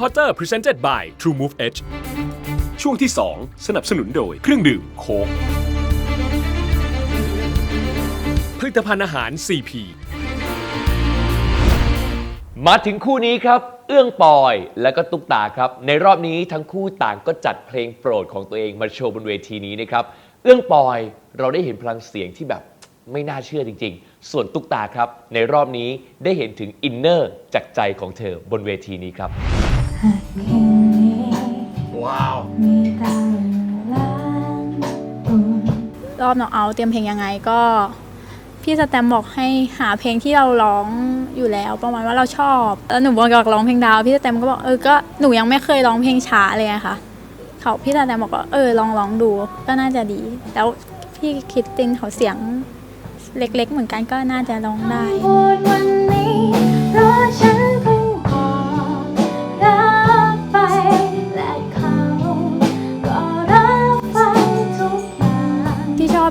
Reporter Presented by True Move Edge ช่วงที่ 2 สนับสนุนโดยเครื่องดื่มโค้กผลิตภัณฑ์อาหาร CP มาถึงคู่นี้ครับ เอื้องปอยและก็ตุ๊กตาครับ ในรอบนี้ทั้งคู่ต่างก็จัดเพลงโปรดของตัวเองมาโชว์บนเวทีนี้นะครับ เอื้องปอยเราได้เห็นพลังเสียงที่แบบไม่น่าเชื่อจริง ๆ ส่วนตุ๊กตาครับ ในรอบนี้ได้เห็นถึงอินเนอร์จากใจของเธอบนเวทีนี้ครับ ว้าว มีตาล้านอุ่นรอบน้องเอาเตรียมเพลงยังไงก็ พี่สแตมบอกให้หาเพลงที่เราร้องอยู่แล้วประมาณว่าเราชอบแล้วหนูบอกอยากร้องเพลงดาวพี่สแตมก็บอกเออก็หนูยังไม่เคยร้องเพลงช้าเลยอะค่ะเขาพี่สแตมบอกว่าเออลองร้องดูก็น่าจะดี แล้วพี่คิดตินเขาเสียงเล็กๆ เหมือนกันก็น่าจะร้องได้ วันนี้เพราะฉัน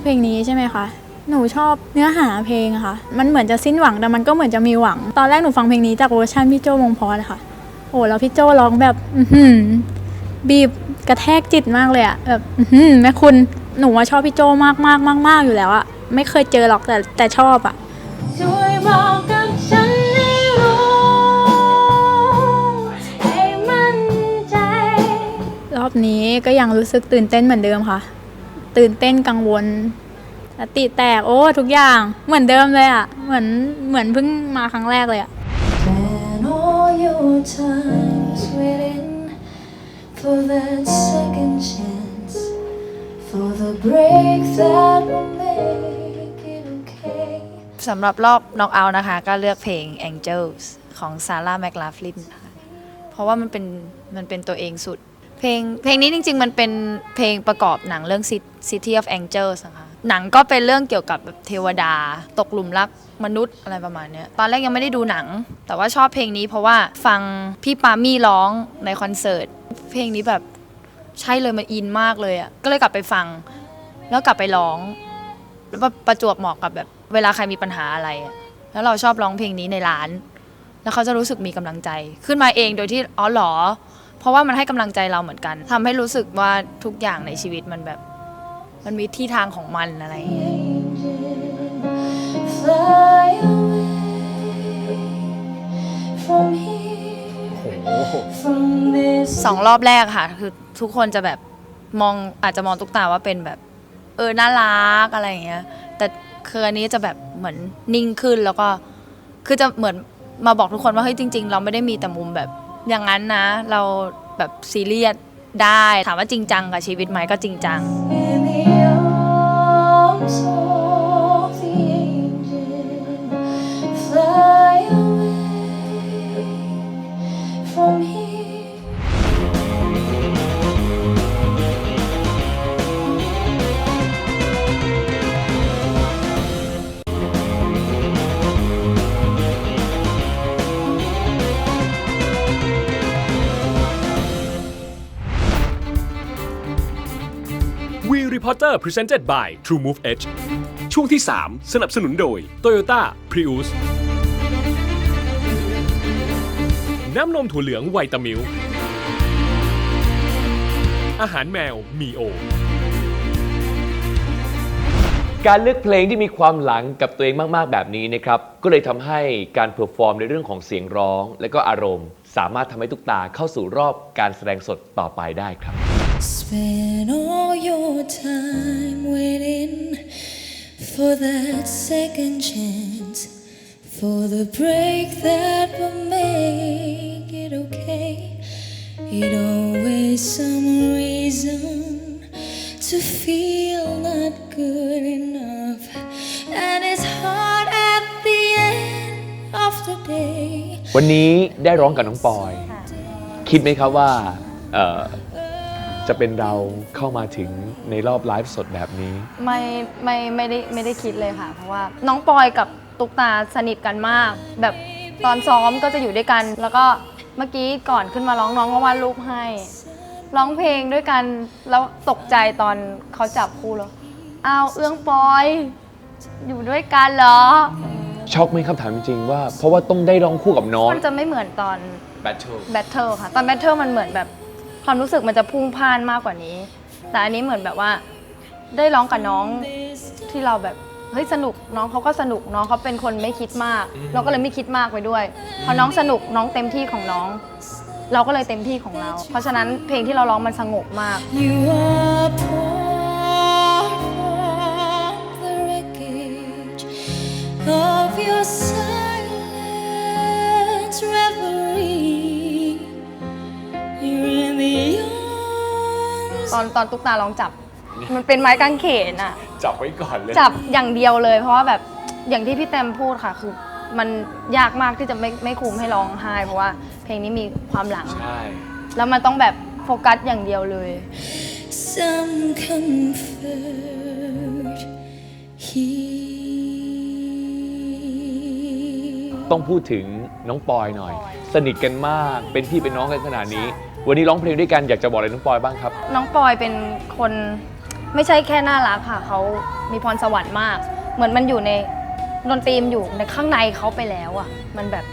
ลงนี้ใช่ไหมคะหนูชอบเนื้อหาเพลงอะค่ะ มันเหมือนจะสิ้นหวังแต่มันก็เหมือนจะมีหวัง ตอนแรกหนูฟังเพลงนี้จากเวอร์ชันพี่โจวงพอสค่ะ โอ้แล้วพี่โจร้องแบบ อือหือบีบกระแทกจิตมากเลยอะแบบอือหือแม่คุณหนูว่าชอบพี่โจมากมากมากมากอยู่แล้วอะไม่เคยเจอหรอกแต่แต่ชอบอะช่วยบอกกับฉันให้รู้ให้มั่นใจ รอบนี้ก็ยังรู้สึกตื่นเต้นเหมือนเดิมค่ะ ตื่นเต้นกังวลสติแตกโอ้ทุกอย่างเหมือนเดิมเลยอะเหมือนเหมือนเพิ่งมาครั้งแรกเลยอะ Spend all your times waiting for that second chance, for the break that will make it okay. สำหรับรอบน็อกเอาท์นะคะ ก็เลือกเพลง Angels ของซาร่าแม l ลาฟลินค่ะเพราะว่ามันเป็นมันเป็นตัวเองสุด เพลงเพลงนี้จริง ๆ มันเป็นเพลงประกอบหนังเรื่อง City of Angels นะคะหนังก็เป็นเรื่องเกี่ยวกับแบบเทวดา ตกหลุมรักมนุษย์อะไรประมาณนี้ตอนแรกยังไม่ได้ดูหนัง แต่ว่าชอบเพลงนี้เพราะว่าฟังพี่ปามี่ร้องในคอนเสิร์ต เพลงนี้แบบใช่เลยมันอินมากเลยอะ่ะก็เลยกลับไปฟัง แล้วกลับไปร้อง แล้วประประจวบเหมาะกับแบบเวลาใครมีปัญหาอะไระแล้วเราชอบร้องเพลงนี้ในร้าน แล้วเขาจะรู้สึกมีกำลังใจ ขึ้นมาเองโดยที่อ๋อหรอ เพราะว่ามันให้กำลังใจเราเหมือนกันทำให้รู้สึกว่าทุกอย่างในชีวิตมันแบบ มันมีที่ทางของมันอะไรอย่างเงี้ย Fly away from here, from this สองรอบแรกค่ะ คือทุกคนจะแบบมองอาจจะมองตุ๊กตาว่าเป็นแบบ เออน่ารักอะไรอย่างเงี้ย แต่คืออันนี้จะแบบเหมือนนิ่งขึ้นแล้วก็ คือจะเหมือนมาบอกทุกคนว่าเฮ้ยจริง ๆ เราไม่ได้มีแต่มุมแบบ อย่างนั้นนะ เราแบบซีเรียสได้ ถามว่าจริงจังกับชีวิตไหมก็จริงจังีพอร์เตอร์ Presented by True Move Edge ช่วงที่ 3 สนับสนุนโดย Toyota Prius น้ำนมถั่วเหลืองไวตามิลอาหารแมวมีโอ การเลือกเพลงที่มีความหลังกับตัวเองมาก ๆ แบบนี้นะครับ ก็เลยทำให้การเพอร์ฟอร์มในเรื่องของเสียงร้อง และก็อารมณ์ สามารถทำให้ทุกตาเข้าสู่รอบการแสดงสดต่อไปได้ครับ Spend all your time waiting for that second chance, for the break that will make it okay. It always some reason to feel not good enough, and it's hard at the end of the day. วันนี้ได้ร้องกับน้องปอย คิดไหมครับว่าเอ่อ จะเป็นเราเข้ามาถึงในรอบไลฟ์สดแบบนี้ ไม่ไม่ไม่ได้ไม่ได้คิดเลยค่ะ เพราะว่าน้องปอยกับตุ๊กตาสนิทกันมาก แบบตอนซ้อมก็จะอยู่ด้วยกัน แล้วก็เมื่อกี้ก่อนขึ้นมาร้องน้องก็วาดรูปให้ ร้องเพลงด้วยกันแล้วตกใจตอนเขาจับคู่แล้วอ้าวเอื้องปอย อยู่ด้วยกันเหรอ ช็อกไหมครับถามจริงๆว่า เพราะว่าต้องได้ร้องคู่กับน้อง มันจะไม่เหมือนตอน Battle แบทเทิลค่ะ ตอนแบทเทิลมันเหมือนแบบ ความรู้สึกมันจะพุ่งพ่านมากกว่านี้ แต่อันนี้เหมือนแบบว่าได้ร้องกับน้องที่เราแบบเฮ้ยสนุกน้องเขาก็สนุกน้องเขาเป็นคนไม่คิดมาก เราก็เลยไม่คิดมากไปด้วยพอน้องสนุกน้องเต็มที่ของน้อง เราก็เลยเต็มที่ของเรา เพราะฉะนั้นเพลงที่เราร้องมันสงบมาก You are part of ตอนตอนตุ๊กตาลองจับ มันเป็นไม้กางเขนอะจับไว้ก่อนเลย จับอย่างเดียวเลย เพราะว่าแบบอย่างที่พี่แตมพูดค่ะ คือมันยากมากที่จะไม่ไม่คุมให้ร้องไห้เพราะว่าเพลงนี้มีความหลัง ใช่ แล้วมันต้องแบบโฟกัสอย่างเดียวเลย some comfort here. ต้องพูดถึงน้องปอยหน่อย สนิทกันมากเป็นพี่เป็นน้องกันขนาดนี้ วันนี้ร้องเพลงด้วยกันอยากจะบอกอะไรน้องปอยบ้างครับ น้องปอยเป็นคนไม่ใช่แค่น่ารักค่ะ เขามีพรสวรรค์มาก เหมือนมันอยู่ในดนตรีมนอยู่ในข้างในเขาไปแล้วอะ มันแบบ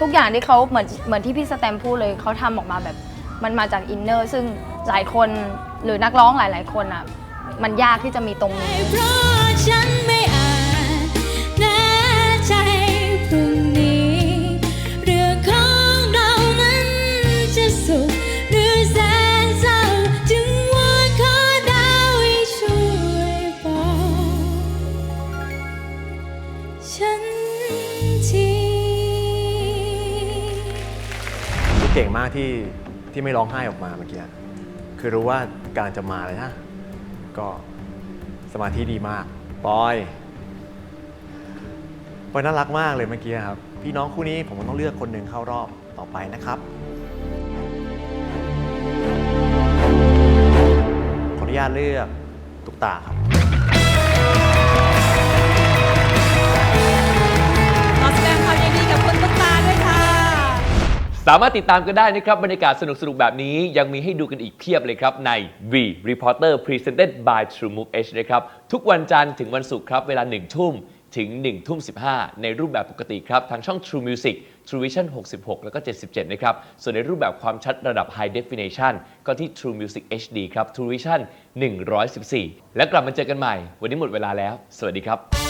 ทุกอย่างที่เขาเหมือนเหมือนที่พี่สแตมพูดเลยเขาทำออกมาแบบมันมาจากอินเนอร์ซึ่งหลายคนหรือนักร้องหลาย ๆ คนอะ มันยากที่จะมีตรงนี้ เพราะฉันไม่ากที่ที่ไม่ร้องไห้ออกมาเมื่อกี้คือรู้ว่าการจะมาเลยนะ ก็สมาธิดีมากปอยปอยน่ารักมากเลยเมื่อกี้ครับ พี่น้องคู่นี้ผมต้องเลือกคนหนึ่งเข้ารอบต่อไปนะครับ ขออนุญาตเลือกตุ๊กตาครับ สามารถติดตามกันได้นะครับบรรยากาศสนุกๆ แบบนี้ยังมีให้ดูกันอีกเพียบเลยครับ ใน V Reporter Presented by TrueMove H นะครับ ทุกวันจันทร์ถึงวันศุกร์ครับ เวลา 1 ทุ่มถึง 1 ทุ่ม 15 ในรูปแบบปกติครับ ทางช่อง True Music True Vision 66 แล้วก็ 77 นะครับ ส่วนในรูปแบบความชัดระดับ High Definition ก็ที่ True Music HD ครับ True Vision 114 และกลับมาเจอกันใหม่ วันนี้หมดเวลาแล้ว สวัสดีครับ